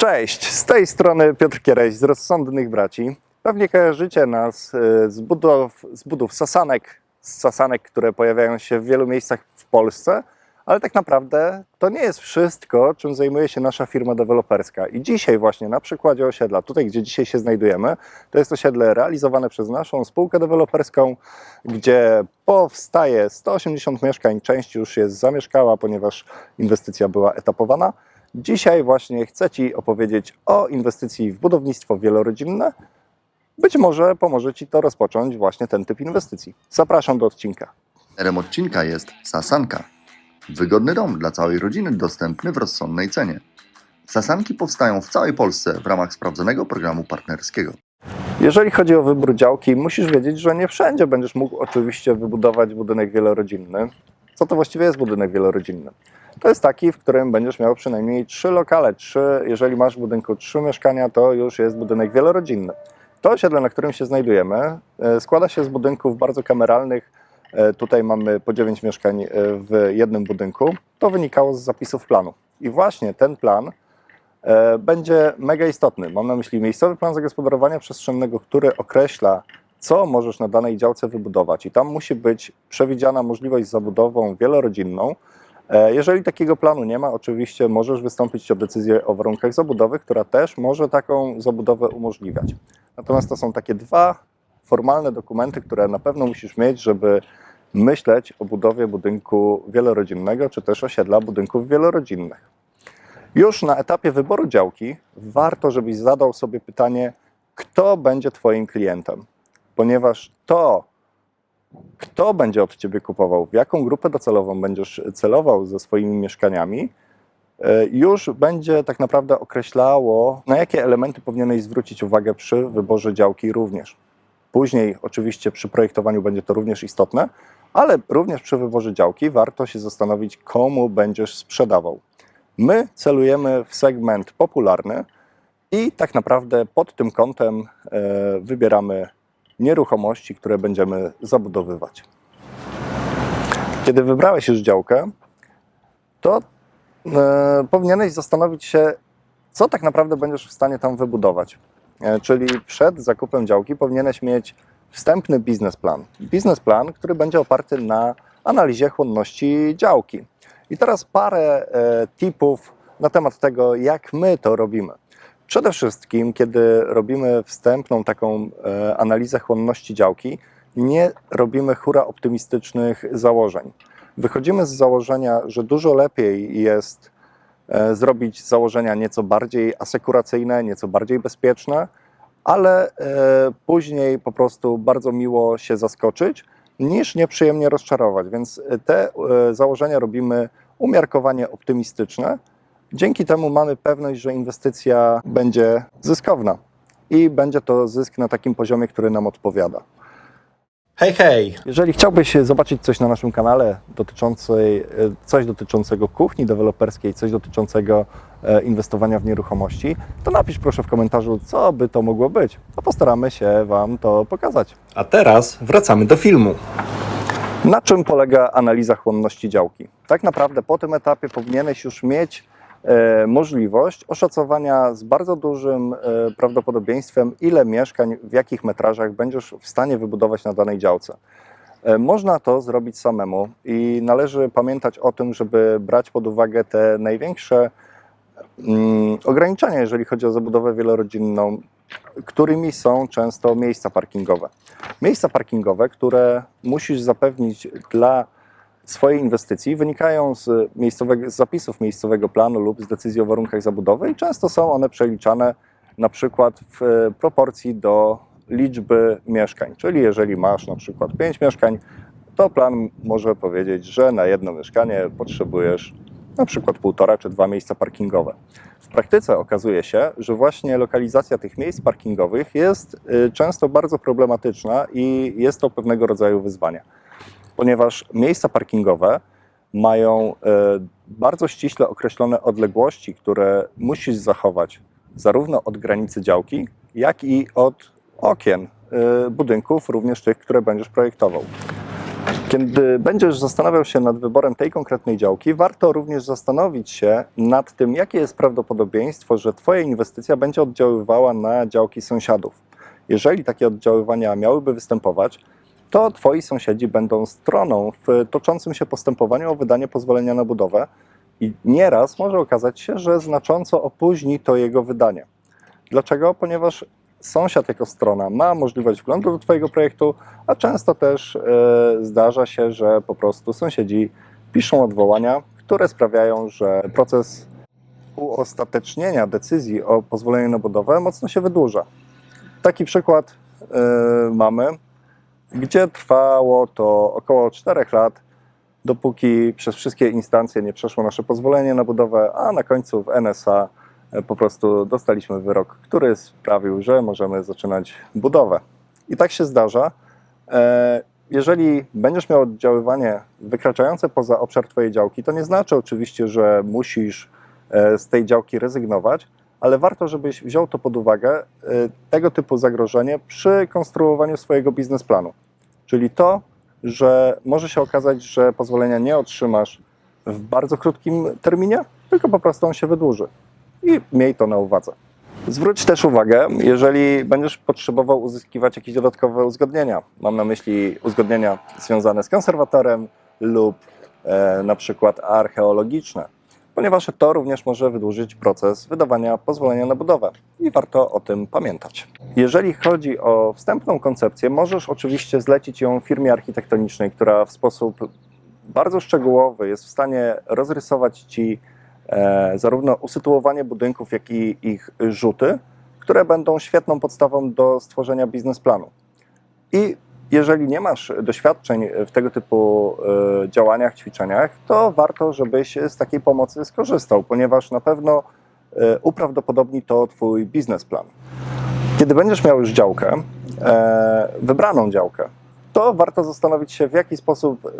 Cześć, z tej strony Piotr Kiereś z Rozsądnych Braci. Pewnie kojarzycie nas e, z budów, z budów sasanek, z sasanek, które pojawiają się w wielu miejscach w Polsce, ale tak naprawdę to nie jest wszystko, czym zajmuje się nasza firma deweloperska. I dzisiaj właśnie na przykładzie osiedla, tutaj gdzie dzisiaj się znajdujemy, to jest osiedle realizowane przez naszą spółkę deweloperską, gdzie powstaje 180 mieszkań, część już jest zamieszkała, ponieważ inwestycja była etapowana. Dzisiaj właśnie chcę Ci opowiedzieć o inwestycji w budownictwo wielorodzinne. Być może pomoże Ci to rozpocząć właśnie ten typ inwestycji. Zapraszam do odcinka. Erem odcinka jest Sasanka. Wygodny dom dla całej rodziny dostępny w rozsądnej cenie. Sasanki powstają w całej Polsce w ramach sprawdzonego programu partnerskiego. Jeżeli chodzi o wybór działki, musisz wiedzieć, że nie wszędzie będziesz mógł oczywiście wybudować budynek wielorodzinny. Co to właściwie jest budynek wielorodzinny? To jest taki, w którym będziesz miał przynajmniej trzy lokale. Trzy, jeżeli masz w budynku trzy mieszkania, to już jest budynek wielorodzinny. To osiedle, na którym się znajdujemy, e, składa się z budynków bardzo kameralnych. E, Tutaj mamy po 9 mieszkań e, w jednym budynku. To wynikało z zapisów planu. I właśnie ten plan będzie mega istotny. Mam na myśli miejscowy plan zagospodarowania przestrzennego, który określa, co możesz na danej działce wybudować. I tam musi być przewidziana możliwość z zabudową wielorodzinną. E, Jeżeli takiego planu nie ma, oczywiście możesz wystąpić o decyzję o warunkach zabudowy, która też może taką zabudowę umożliwiać. Natomiast to są takie dwa formalne dokumenty, które na pewno musisz mieć, żeby myśleć o budowie budynku wielorodzinnego, czy też osiedla budynków wielorodzinnych. Już na etapie wyboru działki warto, żebyś zadał sobie pytanie, kto będzie Twoim klientem, ponieważ to, kto będzie od Ciebie kupował, w jaką grupę docelową będziesz celował ze swoimi mieszkaniami, e, już będzie tak naprawdę określało, na jakie elementy powinieneś zwrócić uwagę przy wyborze działki również. Później, oczywiście, przy projektowaniu będzie to również istotne, ale również przy wyborze działki warto się zastanowić, komu będziesz sprzedawał. My celujemy w segment popularny i tak naprawdę pod tym kątem e, wybieramy nieruchomości, które będziemy zabudowywać. Kiedy wybrałeś już działkę, to e, powinieneś zastanowić się, co tak naprawdę będziesz w stanie tam wybudować. E, czyli przed zakupem działki powinieneś mieć wstępny biznesplan. Biznesplan, który będzie oparty na analizie chłonności działki. I teraz parę e, tipów na temat tego, jak my to robimy. Przede wszystkim, kiedy robimy wstępną taką e, analizę chłonności działki, nie robimy hura optymistycznych założeń. Wychodzimy z założenia, że dużo lepiej jest e, zrobić założenia nieco bardziej asekuracyjne, nieco bardziej bezpieczne, ale e, później po prostu bardzo miło się zaskoczyć, niż nieprzyjemnie rozczarować. Więc te założenia robimy umiarkowanie optymistyczne. Dzięki temu mamy pewność, że inwestycja będzie zyskowna i będzie to zysk na takim poziomie, który nam odpowiada. Hej, hej! Jeżeli chciałbyś zobaczyć coś na naszym kanale dotyczącej, e, coś dotyczącego kuchni deweloperskiej, coś dotyczącego e, inwestowania w nieruchomości, to napisz proszę w komentarzu, co by to mogło być, a postaramy się Wam to pokazać. A teraz wracamy do filmu. Na czym polega analiza chłonności działki? Tak naprawdę po tym etapie powinieneś już mieć możliwość oszacowania z bardzo dużym e, prawdopodobieństwem, ile mieszkań, w jakich metrażach będziesz w stanie wybudować na danej działce. E, Można to zrobić samemu i należy pamiętać o tym, żeby brać pod uwagę te największe mm, ograniczenia, jeżeli chodzi o zabudowę wielorodzinną, którymi są często miejsca parkingowe. Miejsca parkingowe, które musisz zapewnić dla swojej inwestycji, wynikają z, miejscowego, z zapisów miejscowego planu lub z decyzji o warunkach zabudowy i często są one przeliczane na przykład w e, proporcji do liczby mieszkań. Czyli jeżeli masz na przykład 5 mieszkań, to plan może powiedzieć, że na jedno mieszkanie potrzebujesz na przykład półtora czy dwa miejsca parkingowe. W praktyce okazuje się, że właśnie lokalizacja tych miejsc parkingowych jest y, często bardzo problematyczna i jest to pewnego rodzaju wyzwanie, ponieważ miejsca parkingowe mają y, bardzo ściśle określone odległości, które musisz zachować zarówno od granicy działki, jak i od okien y, budynków, również tych, które będziesz projektował. Kiedy będziesz zastanawiał się nad wyborem tej konkretnej działki, warto również zastanowić się nad tym, jakie jest prawdopodobieństwo, że Twoja inwestycja będzie oddziaływała na działki sąsiadów. Jeżeli takie oddziaływania miałyby występować, to Twoi sąsiedzi będą stroną w toczącym się postępowaniu o wydanie pozwolenia na budowę i nieraz może okazać się, że znacząco opóźni to jego wydanie. Dlaczego? Ponieważ sąsiad jako strona ma możliwość wglądu do Twojego projektu, a często też e, zdarza się, że po prostu sąsiedzi piszą odwołania, które sprawiają, że proces uostatecznienia decyzji o pozwoleniu na budowę mocno się wydłuża. Taki przykład e, mamy, gdzie trwało to około 4 lat, dopóki przez wszystkie instancje nie przeszło nasze pozwolenie na budowę, a na końcu w NSA e, po prostu dostaliśmy wyrok, który sprawił, że możemy zaczynać budowę. I tak się zdarza. E, Jeżeli będziesz miał oddziaływanie wykraczające poza obszar Twojej działki, to nie znaczy oczywiście, że musisz e, z tej działki rezygnować, ale warto, żebyś wziął to pod uwagę, e, tego typu zagrożenie przy konstruowaniu swojego biznesplanu. Czyli to, że może się okazać, że pozwolenia nie otrzymasz w bardzo krótkim terminie, tylko po prostu on się wydłuży. I miej to na uwadze. Zwróć też uwagę, jeżeli będziesz potrzebował uzyskiwać jakieś dodatkowe uzgodnienia. Mam na myśli uzgodnienia związane z konserwatorem lub e, na przykład archeologiczne, ponieważ to również może wydłużyć proces wydawania pozwolenia na budowę i warto o tym pamiętać. Jeżeli chodzi o wstępną koncepcję, możesz oczywiście zlecić ją firmie architektonicznej, która w sposób bardzo szczegółowy jest w stanie rozrysować Ci e, zarówno usytuowanie budynków, jak i ich rzuty, które będą świetną podstawą do stworzenia biznesplanu. I jeżeli nie masz doświadczeń w tego typu e, działaniach, ćwiczeniach, to warto, żebyś z takiej pomocy skorzystał, ponieważ na pewno e, uprawdopodobni to Twój biznesplan. Kiedy będziesz miał już działkę, e, wybraną działkę, to warto zastanowić się, w jaki sposób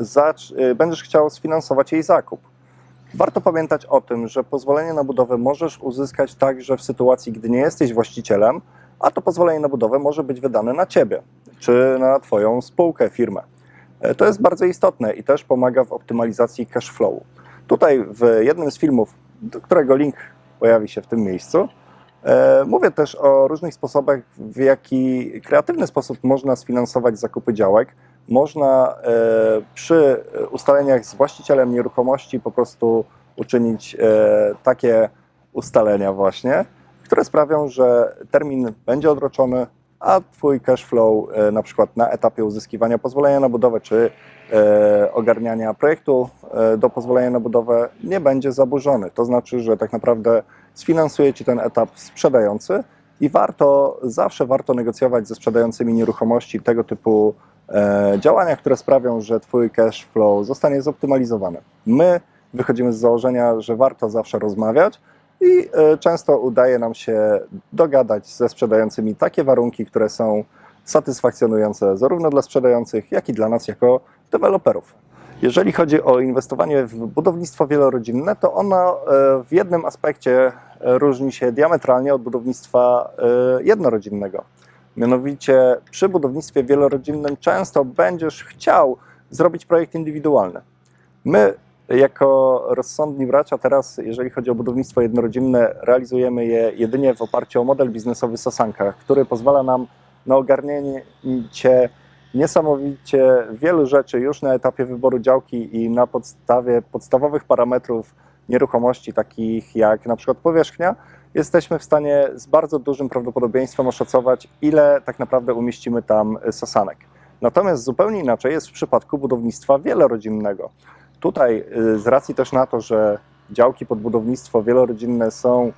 będziesz chciał sfinansować jej zakup. Warto pamiętać o tym, że pozwolenie na budowę możesz uzyskać także w sytuacji, gdy nie jesteś właścicielem, a to pozwolenie na budowę może być wydane na ciebie czy na Twoją spółkę, firmę. E, To jest bardzo istotne i też pomaga w optymalizacji cash flow. Tutaj w jednym z filmów, do którego link pojawi się w tym miejscu, e, mówię też o różnych sposobach, w jaki kreatywny sposób można sfinansować zakupy działek. Można e, przy ustaleniach z właścicielem nieruchomości po prostu uczynić takie ustalenia właśnie, które sprawią, że termin będzie odroczony, a Twój cash flow e, na przykład na etapie uzyskiwania pozwolenia na budowę czy e, ogarniania projektu e, do pozwolenia na budowę nie będzie zaburzony. To znaczy, że tak naprawdę sfinansuje Ci ten etap sprzedający i warto, zawsze warto negocjować ze sprzedającymi nieruchomości tego typu działania, które sprawią, że Twój cash flow zostanie zoptymalizowany. My wychodzimy z założenia, że warto zawsze rozmawiać, i e, często udaje nam się dogadać ze sprzedającymi takie warunki, które są satysfakcjonujące zarówno dla sprzedających, jak i dla nas jako deweloperów. Jeżeli chodzi o inwestowanie w budownictwo wielorodzinne, to ono e, w jednym aspekcie e, różni się diametralnie od budownictwa jednorodzinnego. Mianowicie przy budownictwie wielorodzinnym często będziesz chciał zrobić projekt indywidualny. My jako rozsądni bracia teraz, jeżeli chodzi o budownictwo jednorodzinne, realizujemy je jedynie w oparciu o model biznesowy Sasanka, który pozwala nam na ogarnięcie niesamowicie wielu rzeczy już na etapie wyboru działki i na podstawie podstawowych parametrów nieruchomości, takich jak na przykład powierzchnia, jesteśmy w stanie z bardzo dużym prawdopodobieństwem oszacować, ile tak naprawdę umieścimy tam sasanek. Natomiast zupełnie inaczej jest w przypadku budownictwa wielorodzinnego. Tutaj y, z racji też na to, że działki pod budownictwo wielorodzinne są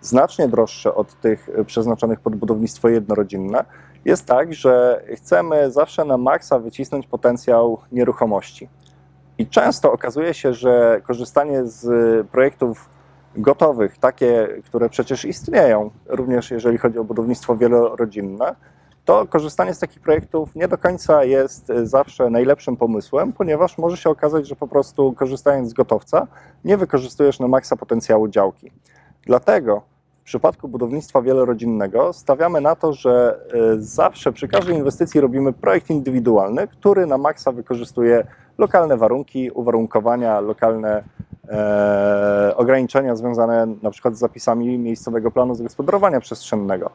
znacznie droższe od tych y, przeznaczonych pod budownictwo jednorodzinne, jest tak, że chcemy zawsze na maksa wycisnąć potencjał nieruchomości. I często okazuje się, że korzystanie z projektów gotowych, takie, które przecież istnieją, również jeżeli chodzi o budownictwo wielorodzinne, to korzystanie z takich projektów nie do końca jest y, zawsze najlepszym pomysłem, ponieważ może się okazać, że po prostu korzystając z gotowca nie wykorzystujesz na maksa potencjału działki. Dlatego w przypadku budownictwa wielorodzinnego stawiamy na to, że e, zawsze przy każdej inwestycji robimy projekt indywidualny, który na maksa wykorzystuje lokalne warunki, uwarunkowania, lokalne e, ograniczenia związane na przykład z zapisami miejscowego planu zagospodarowania przestrzennego.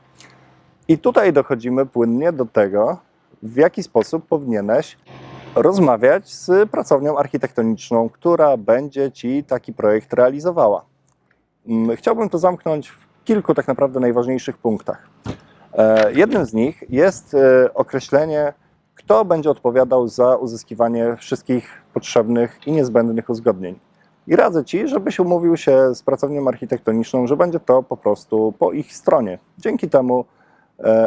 I tutaj dochodzimy płynnie do tego, w jaki sposób powinieneś rozmawiać z pracownią architektoniczną, która będzie ci taki projekt realizowała. Mm, Chciałbym to zamknąć w kilku tak naprawdę najważniejszych punktach. E, Jednym z nich jest e, określenie, kto będzie odpowiadał za uzyskiwanie wszystkich potrzebnych i niezbędnych uzgodnień. I radzę Ci, żebyś umówił się z pracownią architektoniczną, że będzie to po prostu po ich stronie. Dzięki temu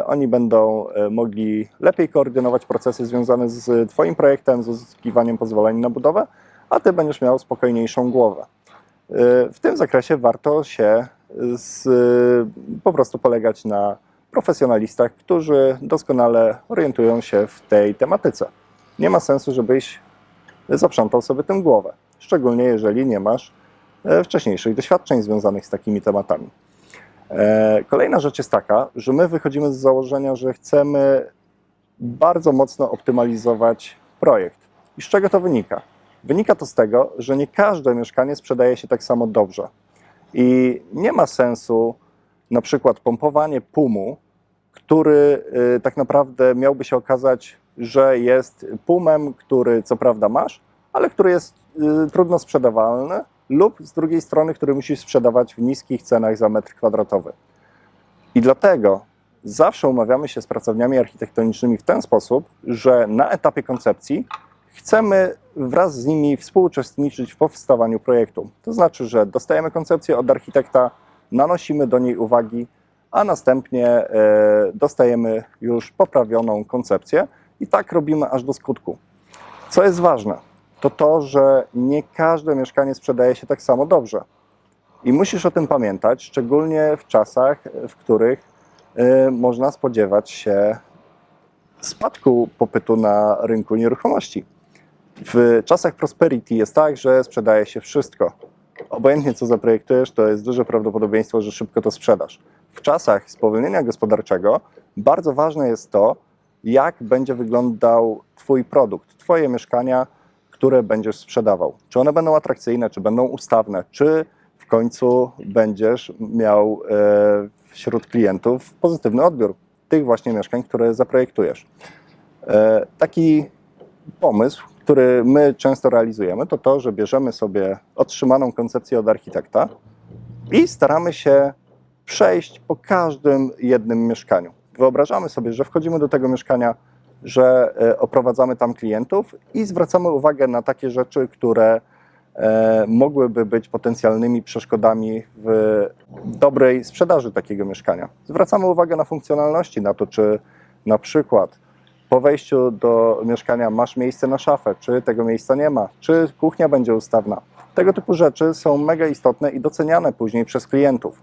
oni będą e, mogli lepiej koordynować procesy związane z Twoim projektem, z uzyskiwaniem pozwoleń na budowę, a Ty będziesz miał spokojniejszą głowę. E, W tym zakresie warto się z, po prostu polegać na profesjonalistach, którzy doskonale orientują się w tej tematyce. Nie ma sensu, żebyś zaprzątał sobie tym głowę, szczególnie jeżeli nie masz e, wcześniejszych doświadczeń związanych z takimi tematami. E, Kolejna rzecz jest taka, że my wychodzimy z założenia, że chcemy bardzo mocno optymalizować projekt. I z czego to wynika? Wynika to z tego, że nie każde mieszkanie sprzedaje się tak samo dobrze. I nie ma sensu na przykład pompowanie pumu, który y, tak naprawdę miałby się okazać, że jest pumem, który co prawda masz, ale który jest y, trudno sprzedawalny, lub z drugiej strony, który musisz sprzedawać w niskich cenach za metr kwadratowy. I dlatego zawsze umawiamy się z pracowniami architektonicznymi w ten sposób, że na etapie koncepcji chcemy wraz z nimi współuczestniczyć w powstawaniu projektu. To znaczy, że dostajemy koncepcję od architekta, nanosimy do niej uwagi, a następnie e, dostajemy już poprawioną koncepcję i tak robimy aż do skutku. Co jest ważne, to to, że nie każde mieszkanie sprzedaje się tak samo dobrze. I musisz o tym pamiętać, szczególnie w czasach, w których e, można spodziewać się spadku popytu na rynku nieruchomości. W czasach prosperity jest tak, że sprzedaje się wszystko. Obojętnie co zaprojektujesz, to jest duże prawdopodobieństwo, że szybko to sprzedasz. W czasach spowolnienia gospodarczego bardzo ważne jest to, jak będzie wyglądał Twój produkt, Twoje mieszkania, które będziesz sprzedawał. Czy one będą atrakcyjne, czy będą ustawne, czy w końcu będziesz miał e, wśród klientów pozytywny odbiór tych właśnie mieszkań, które zaprojektujesz. E, taki pomysł, który my często realizujemy, to to, że bierzemy sobie otrzymaną koncepcję od architekta i staramy się przejść po każdym jednym mieszkaniu. Wyobrażamy sobie, że wchodzimy do tego mieszkania, że e, oprowadzamy tam klientów i zwracamy uwagę na takie rzeczy, które e, mogłyby być potencjalnymi przeszkodami w dobrej sprzedaży takiego mieszkania. Zwracamy uwagę na funkcjonalności, na to, czy na przykład po wejściu do mieszkania masz miejsce na szafę, czy tego miejsca nie ma, czy kuchnia będzie ustawna. Tego typu rzeczy są mega istotne i doceniane później przez klientów.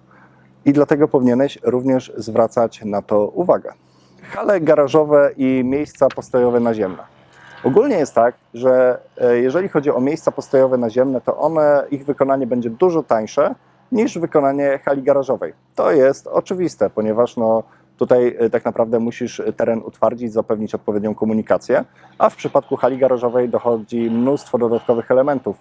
I dlatego powinieneś również zwracać na to uwagę. Hale garażowe i miejsca postojowe naziemne. Ogólnie jest tak, że e, jeżeli chodzi o miejsca postojowe naziemne, to one, ich wykonanie będzie dużo tańsze niż wykonanie hali garażowej. To jest oczywiste, ponieważ no, tutaj e, tak naprawdę musisz teren utwardzić, zapewnić odpowiednią komunikację, a w przypadku hali garażowej dochodzi mnóstwo dodatkowych elementów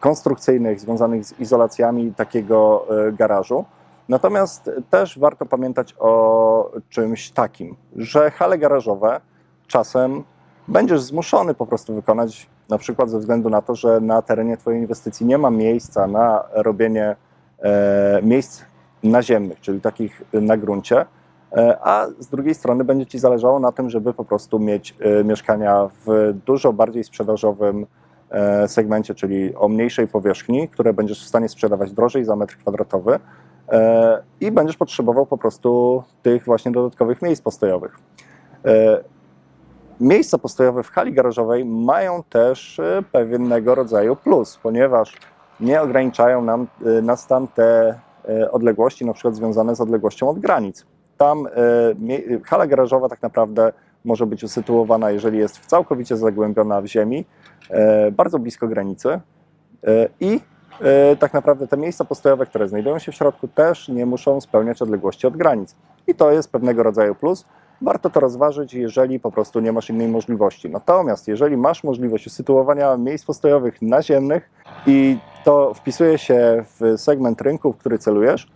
konstrukcyjnych związanych z izolacjami takiego e, garażu. Natomiast też warto pamiętać o czymś takim, że hale garażowe czasem będziesz zmuszony po prostu wykonać, na przykład ze względu na to, że na terenie Twojej inwestycji nie ma miejsca na robienie e, miejsc naziemnych, czyli takich na gruncie, e, a z drugiej strony będzie Ci zależało na tym, żeby po prostu mieć e, mieszkania w dużo bardziej sprzedażowym e, segmencie, czyli o mniejszej powierzchni, które będziesz w stanie sprzedawać drożej za metr kwadratowy e, i będziesz potrzebował po prostu tych właśnie dodatkowych miejsc postojowych. E, Miejsca postojowe w hali garażowej mają też e, pewnego rodzaju plus, ponieważ nie ograniczają nam, e, nas tam te e, odległości, na przykład związane z odległością od granic. Tam e, hala garażowa tak naprawdę może być usytuowana, jeżeli jest całkowicie zagłębiona w ziemi, e, bardzo blisko granicy e, i e, tak naprawdę te miejsca postojowe, które znajdują się w środku, też nie muszą spełniać odległości od granic. I to jest pewnego rodzaju plus. Warto to rozważyć, jeżeli po prostu nie masz innej możliwości. Natomiast jeżeli masz możliwość usytuowania miejsc postojowych naziemnych i to wpisuje się w segment rynku, w który celujesz,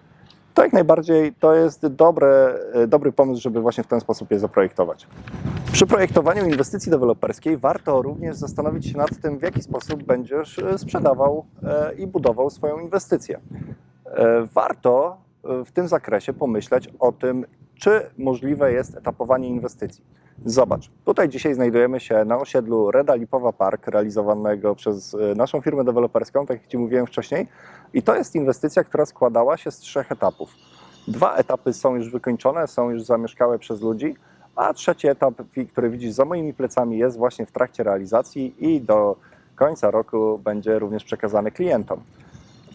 to jak najbardziej to jest dobre, e, dobry pomysł, żeby właśnie w ten sposób je zaprojektować. Przy projektowaniu inwestycji deweloperskiej warto również zastanowić się nad tym, w jaki sposób będziesz e, sprzedawał e, i budował swoją inwestycję. Warto w tym zakresie pomyśleć o tym, czy możliwe jest etapowanie inwestycji. Zobacz, tutaj dzisiaj znajdujemy się na osiedlu Reda Lipowa Park, realizowanego przez e, naszą firmę deweloperską, tak jak Ci mówiłem wcześniej. I to jest inwestycja, która składała się z trzech etapów. Dwa etapy są już wykończone, są już zamieszkałe przez ludzi, a trzeci etap, który widzisz za moimi plecami, jest właśnie w trakcie realizacji i do końca roku będzie również przekazany klientom.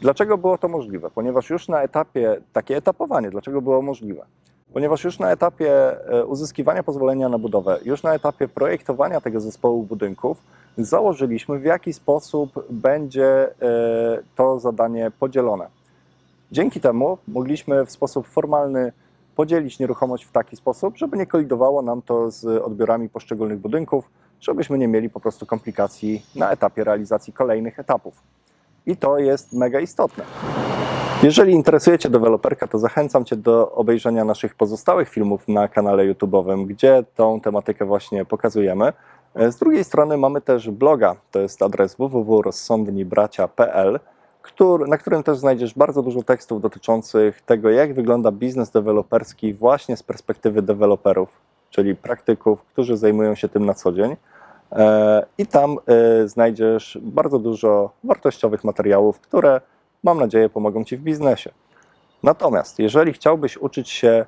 Dlaczego było to możliwe? Ponieważ już na etapie, takie etapowanie, dlaczego było możliwe? Ponieważ już na etapie e, uzyskiwania pozwolenia na budowę, już na etapie projektowania tego zespołu budynków, założyliśmy, w jaki sposób będzie e, to zadanie podzielone. Dzięki temu mogliśmy w sposób formalny podzielić nieruchomość w taki sposób, żeby nie kolidowało nam to z odbiorami poszczególnych budynków, żebyśmy nie mieli po prostu komplikacji na etapie realizacji kolejnych etapów. I to jest mega istotne. Jeżeli interesuje Cię deweloperka, to zachęcam Cię do obejrzenia naszych pozostałych filmów na kanale YouTube'owym, gdzie tą tematykę właśnie pokazujemy. E, Z drugiej strony mamy też bloga, to jest adres www.rozsądnibracia.pl, który, na którym też znajdziesz bardzo dużo tekstów dotyczących tego, jak wygląda biznes deweloperski właśnie z perspektywy deweloperów, czyli praktyków, którzy zajmują się tym na co dzień. E, I tam e, znajdziesz bardzo dużo wartościowych materiałów, które mam nadzieję pomogą Ci w biznesie. Natomiast jeżeli chciałbyś uczyć się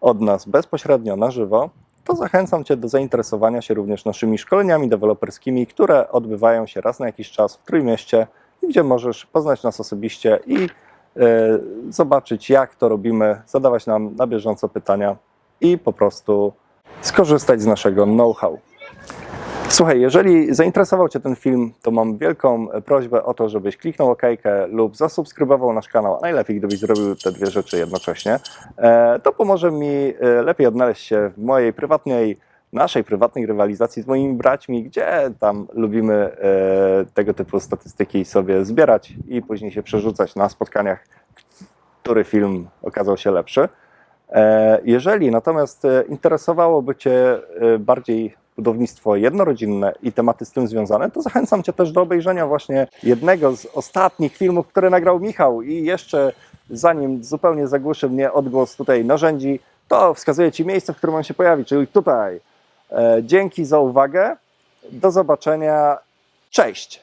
od nas bezpośrednio na żywo, to zachęcam Cię do zainteresowania się również naszymi szkoleniami deweloperskimi, które odbywają się raz na jakiś czas w Trójmieście, gdzie możesz poznać nas osobiście i e, zobaczyć, jak to robimy, zadawać nam na bieżąco pytania i po prostu skorzystać z naszego know-how. Słuchaj, jeżeli zainteresował Cię ten film, to mam wielką prośbę o to, żebyś kliknął OK lub zasubskrybował nasz kanał, najlepiej gdybyś zrobił te dwie rzeczy jednocześnie. E, To pomoże mi e, lepiej odnaleźć się w mojej prywatnej, naszej prywatnej rywalizacji z moimi braćmi, gdzie tam lubimy e, tego typu statystyki sobie zbierać i później się przerzucać na spotkaniach, który film okazał się lepszy. E, Jeżeli natomiast e, interesowałoby Cię e, bardziej budownictwo jednorodzinne i tematy z tym związane, to zachęcam Cię też do obejrzenia właśnie jednego z ostatnich filmów, które nagrał Michał i jeszcze zanim zupełnie zagłuszy mnie odgłos tutaj narzędzi, to wskazuję Ci miejsce, w którym on się pojawi, czyli tutaj. E, Dzięki za uwagę, do zobaczenia, cześć!